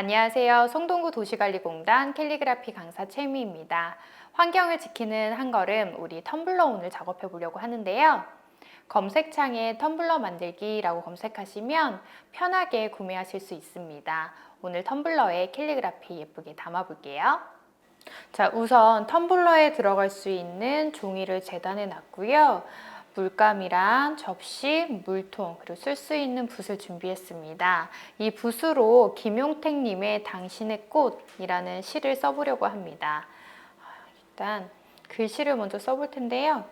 안녕하세요. 송동구 도시관리공단 캘리그라피 강사 최미입니다. 환경을 지키는 한 걸음 우리 텀블러 오늘 작업해 보려고 하는데요. 검색창에 텀블러 만들기라고 검색하시면 편하게 구매하실 수 있습니다. 오늘 텀블러에 캘리그라피 예쁘게 담아 볼게요. 자, 우선 텀블러에 들어갈 수 있는 종이를 재단해 놨고요. 물감이랑 접시, 물통, 그리고 쓸 수 있는 붓을 준비했습니다. 이 붓으로 김용택님의 당신의 꽃이라는 시를 써보려고 합니다. 일단 글씨를 먼저 써볼 텐데요.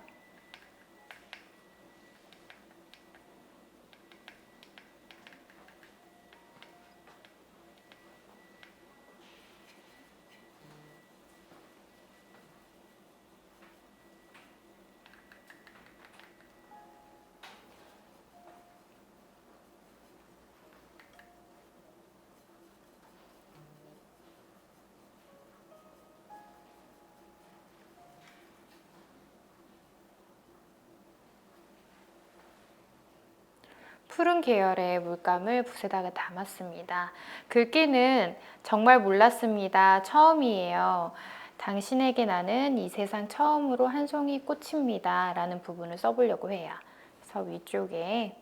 푸른 계열의 물감을 붓에다가 담았습니다. 글귀는 정말 몰랐습니다. 처음이에요. 당신에게 나는 이 세상 처음으로 한 송이 꽃입니다. 라는 부분을 써보려고 해요. 그래서 위쪽에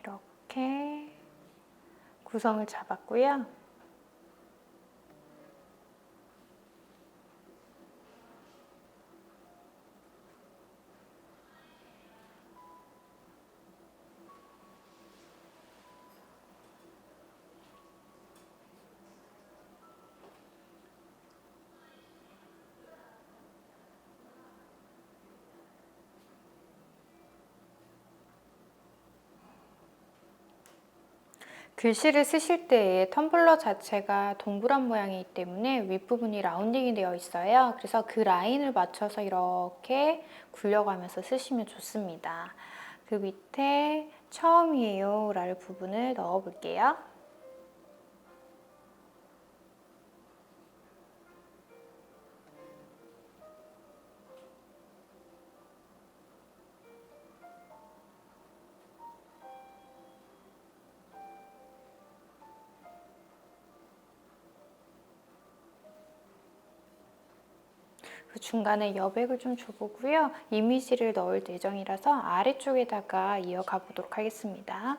이렇게 구성을 잡았고요. 글씨를 쓰실 때에 텀블러 자체가 동그란 모양이기 때문에 윗부분이 라운딩이 되어 있어요. 그래서 그 라인을 맞춰서 이렇게 굴려가면서 쓰시면 좋습니다. 그 밑에 처음이에요 라를 부분을 넣어 볼게요. 중간에 여백을 좀 줘보고요. 이미지를 넣을 예정이라서 아래쪽에다가 이어가 보도록 하겠습니다.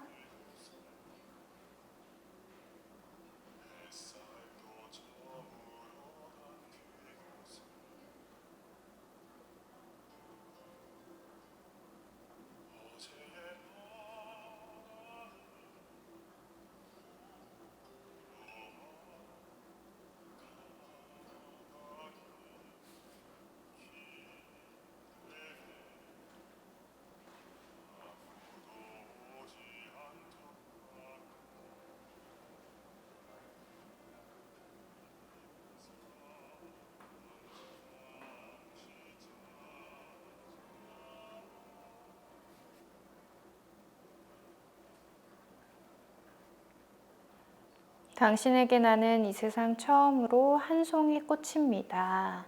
당신에게 나는 이 세상 처음으로 한 송이 꽃입니다.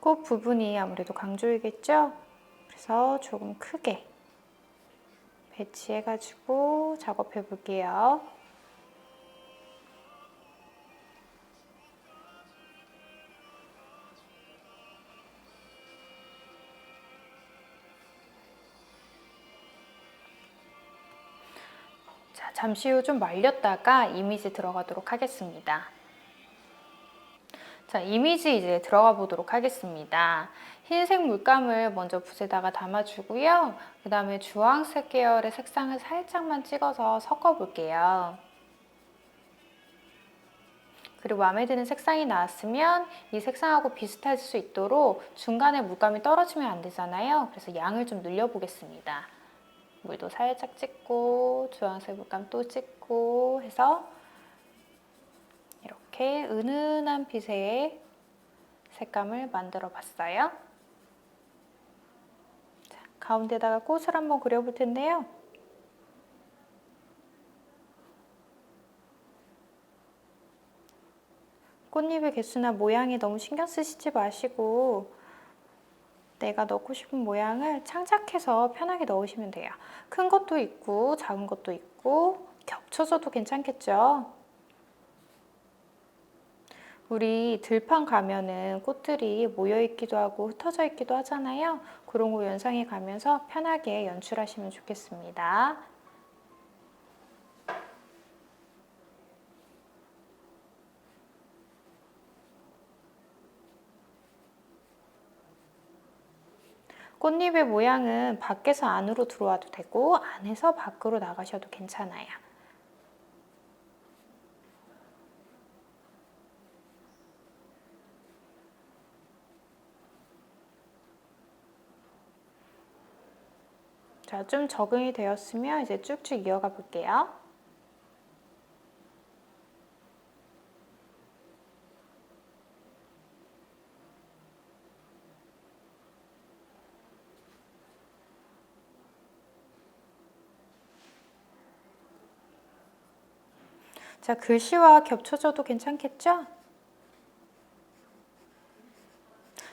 꽃 부분이 아무래도 강조이겠죠? 그래서 조금 크게 배치해가지고 작업해 볼게요. 잠시 후 좀 말렸다가 이미지 들어가도록 하겠습니다. 자, 이미지 이제 들어가 보도록 하겠습니다. 흰색 물감을 먼저 붓에다가 담아주고요. 그 다음에 주황색 계열의 색상을 살짝만 찍어서 섞어 볼게요. 그리고 마음에 드는 색상이 나왔으면 이 색상하고 비슷할 수 있도록 중간에 물감이 떨어지면 안 되잖아요. 그래서 양을 좀 늘려보겠습니다. 물도 살짝 찍고 주황색 물감 또 찍고 해서 이렇게 은은한 빛의 색감을 만들어 봤어요. 자, 가운데다가 꽃을 한번 그려볼 텐데요. 꽃잎의 개수나 모양에 너무 신경 쓰시지 마시고 내가 넣고 싶은 모양을 창작해서 편하게 넣으시면 돼요. 큰 것도 있고 작은 것도 있고 겹쳐져도 괜찮겠죠? 우리 들판 가면은 꽃들이 모여 있기도 하고 흩어져 있기도 하잖아요. 그런 거 연상해 가면서 편하게 연출하시면 좋겠습니다. 꽃잎의 모양은 밖에서 안으로 들어와도 되고 안에서 밖으로 나가셔도 괜찮아요. 자, 좀 적응이 되었으면 이제 쭉쭉 이어가 볼게요. 자, 글씨와 겹쳐져도 괜찮겠죠?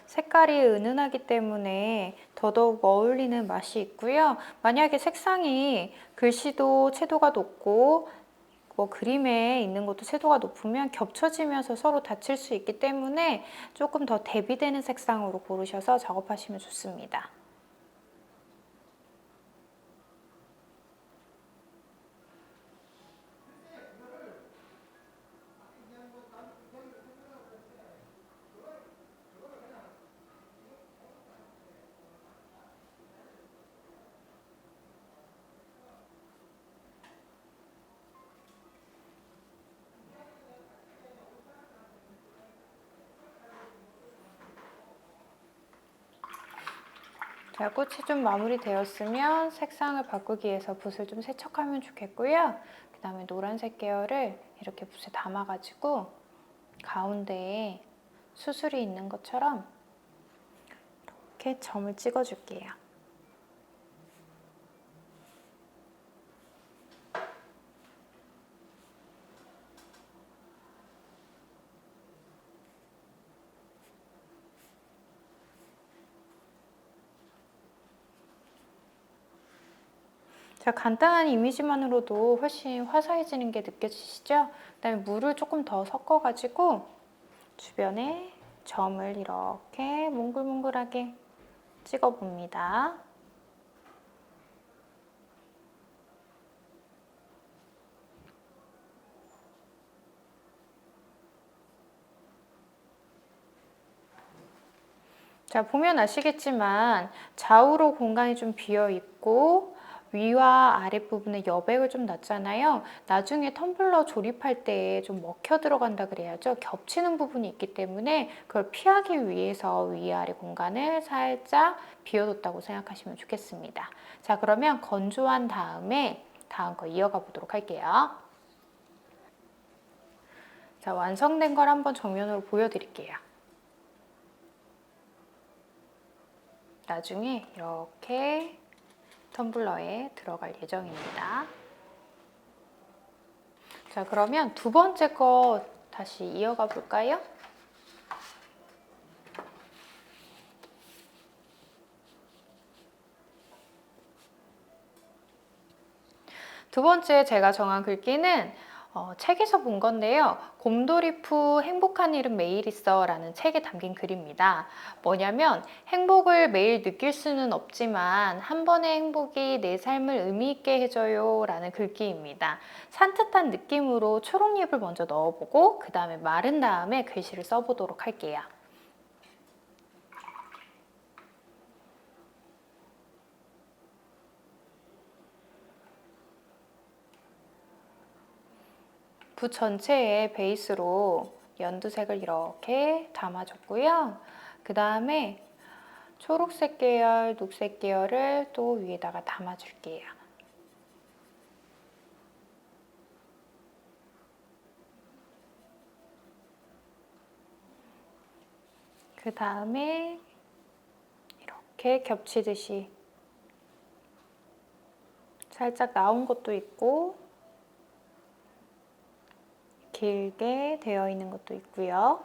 색깔이 은은하기 때문에 더더욱 어울리는 맛이 있고요. 만약에 색상이 글씨도 채도가 높고 뭐 그림에 있는 것도 채도가 높으면 겹쳐지면서 서로 다칠 수 있기 때문에 조금 더 대비되는 색상으로 고르셔서 작업하시면 좋습니다. 자, 꽃이 좀 마무리되었으면 색상을 바꾸기 위해서 붓을 좀 세척하면 좋겠고요. 그 다음에 노란색 계열을 이렇게 붓에 담아가지고 가운데에 수술이 있는 것처럼 이렇게 점을 찍어줄게요. 자, 간단한 이미지만으로도 훨씬 화사해지는 게 느껴지시죠? 그 다음에 물을 조금 더 섞어가지고 주변에 점을 이렇게 몽글몽글하게 찍어봅니다. 자, 보면 아시겠지만 좌우로 공간이 좀 비어 있고 위와 아랫부분에 여백을 좀 놨잖아요. 나중에 텀블러 조립할 때 좀 먹혀 들어간다 그래야죠. 겹치는 부분이 있기 때문에 그걸 피하기 위해서 위아래 공간을 살짝 비워뒀다고 생각하시면 좋겠습니다. 자, 그러면 건조한 다음에 다음 거 이어가 보도록 할게요. 자, 완성된 걸 한번 정면으로 보여드릴게요. 나중에 이렇게 텀블러에 들어갈 예정입니다. 자, 그러면 두 번째 거 다시 이어가 볼까요? 두 번째 제가 정한 글귀는 어, 책에서 본 건데요. 곰돌이푸 행복한 일은 매일 있어 라는 책에 담긴 글입니다. 뭐냐면 행복을 매일 느낄 수는 없지만 한 번의 행복이 내 삶을 의미 있게 해줘요 라는 글귀입니다. 산뜻한 느낌으로 초록잎을 먼저 넣어보고 그 다음에 마른 다음에 글씨를 써보도록 할게요. 붓 전체에 베이스로 연두색을 이렇게 담아줬고요. 그 다음에 초록색 계열, 녹색 계열을 또 위에다가 담아줄게요. 그 다음에 이렇게 겹치듯이 살짝 나온 것도 있고 길게 되어 있는 것도 있고요.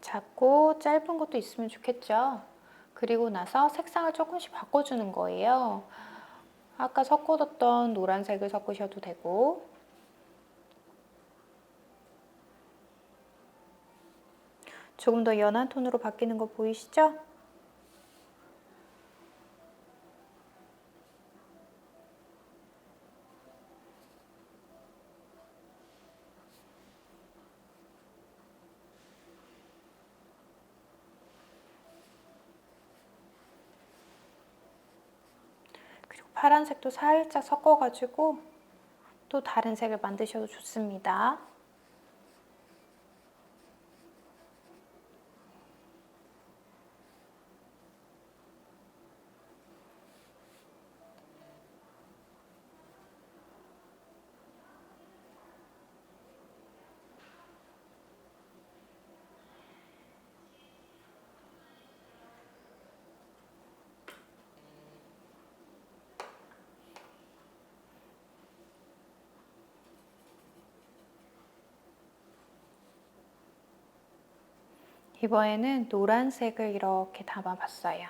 작고 짧은 것도 있으면 좋겠죠. 그리고 나서 색상을 조금씩 바꿔주는 거예요. 아까 섞어뒀던 노란색을 섞으셔도 되고 조금 더 연한 톤으로 바뀌는 거 보이시죠? 파란색도 살짝 섞어가지고 또 다른 색을 만드셔도 좋습니다. 이번에는 노란색을 이렇게 담아봤어요.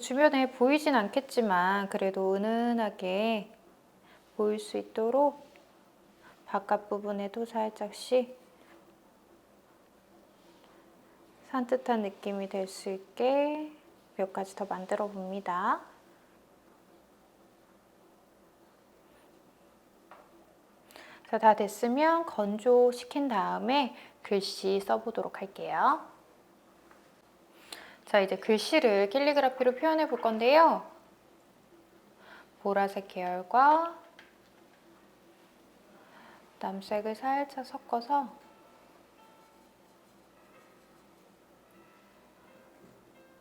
주변에 보이진 않겠지만 그래도 은은하게 보일 수 있도록 바깥 부분에도 살짝씩 산뜻한 느낌이 될 수 있게 몇 가지 더 만들어 봅니다. 자, 다 됐으면 건조시킨 다음에 글씨 써보도록 할게요. 자, 이제 글씨를 캘리그라피로 표현해 볼 건데요. 보라색 계열과 남색을 살짝 섞어서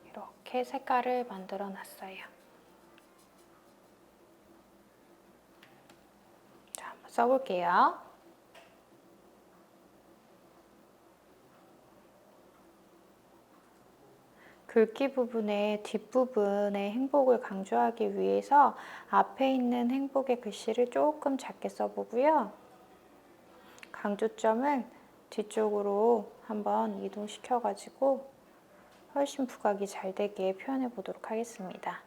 이렇게 색깔을 만들어 놨어요. 자, 한번 써볼게요. 글귀 부분의 뒷부분의 행복을 강조하기 위해서 앞에 있는 행복의 글씨를 조금 작게 써보고요. 강조점을 뒤쪽으로 한번 이동시켜가지고 훨씬 부각이 잘 되게 표현해 보도록 하겠습니다.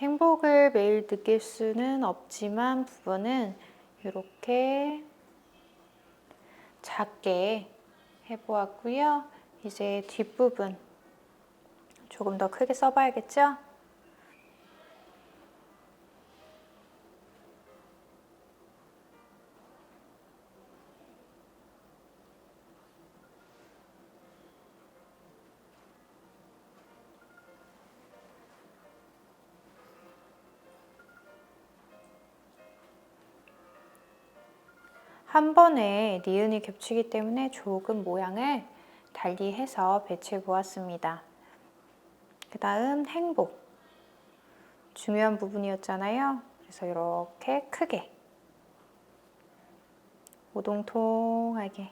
행복을 매일 느낄 수는 없지만 부분은 이렇게 작게 해보았고요. 이제 뒷부분 조금 더 크게 써봐야겠죠? 한 번에 니은이 겹치기 때문에 조금 모양을 달리 해서 배치해 보았습니다. 그 다음 행복. 중요한 부분이었잖아요. 그래서 이렇게 크게 오동통하게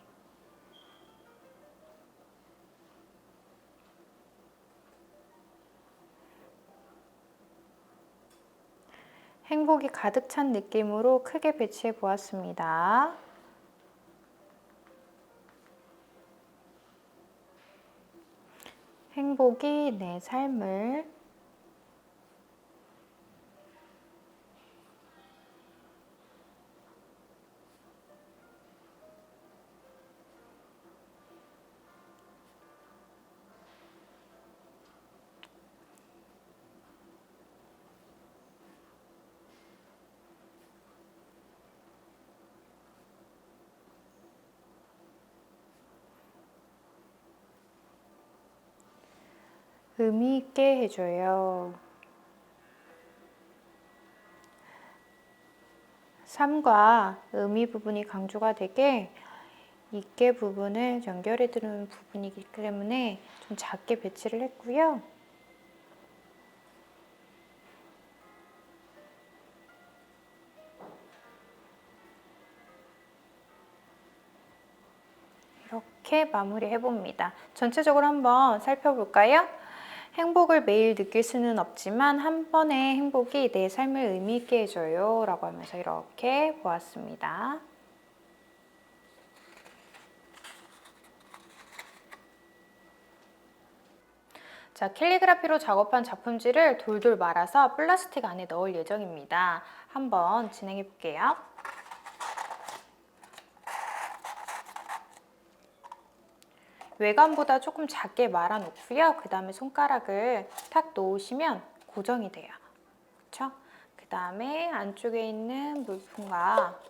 행복이 가득 찬 느낌으로 크게 배치해 보았습니다. 행복이 내 삶을 의미 있게 해줘요. 3과 의미 부분이 강조가 되게 있게 부분을 연결해 두는 부분이기 때문에 좀 작게 배치를 했고요. 이렇게 마무리해 봅니다. 전체적으로 한번 살펴볼까요? 행복을 매일 느낄 수는 없지만 한 번의 행복이 내 삶을 의미 있게 해줘요. 라고 하면서 이렇게 보았습니다. 자, 캘리그라피로 작업한 작품지를 돌돌 말아서 플라스틱 안에 넣을 예정입니다. 한번 진행해 볼게요. 외관보다 조금 작게 말아 놓고요. 그 다음에 손가락을 탁 놓으시면 고정이 돼요. 그렇죠? 그 다음에 안쪽에 있는 물품과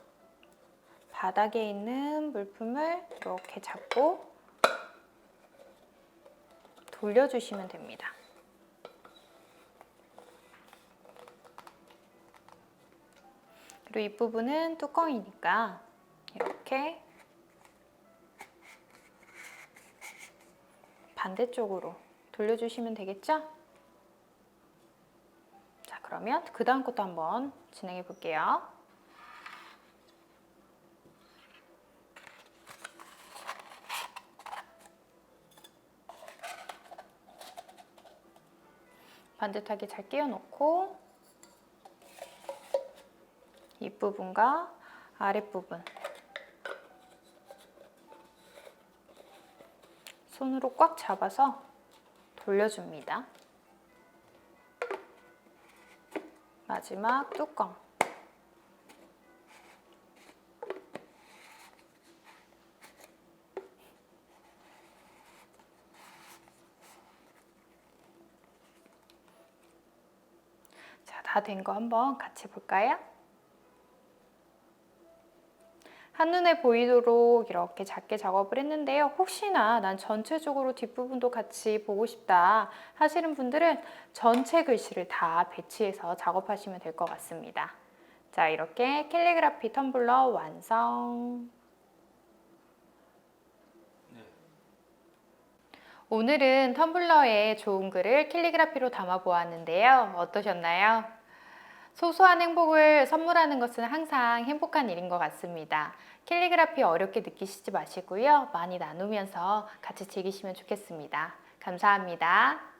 바닥에 있는 물품을 이렇게 잡고 돌려주시면 됩니다. 그리고 이 부분은 뚜껑이니까 이렇게 반대쪽으로 돌려주시면 되겠죠? 자, 그러면 그 다음 것도 한번 진행해 볼게요. 반듯하게 잘 끼워 놓고 윗부분과 아랫부분 손으로 꽉 잡아서 돌려줍니다. 마지막 뚜껑. 자, 다 된 거 한번 같이 볼까요? 한눈에 보이도록 이렇게 작게 작업을 했는데요. 혹시나 난 전체적으로 뒷부분도 같이 보고 싶다 하시는 분들은 전체 글씨를 다 배치해서 작업하시면 될 것 같습니다. 자, 이렇게 캘리그라피 텀블러 완성. 오늘은 텀블러에 좋은 글을 캘리그라피로 담아 보았는데요. 어떠셨나요? 소소한 행복을 선물하는 것은 항상 행복한 일인 것 같습니다. 캘리그라피 어렵게 느끼시지 마시고요. 많이 나누면서 같이 즐기시면 좋겠습니다. 감사합니다.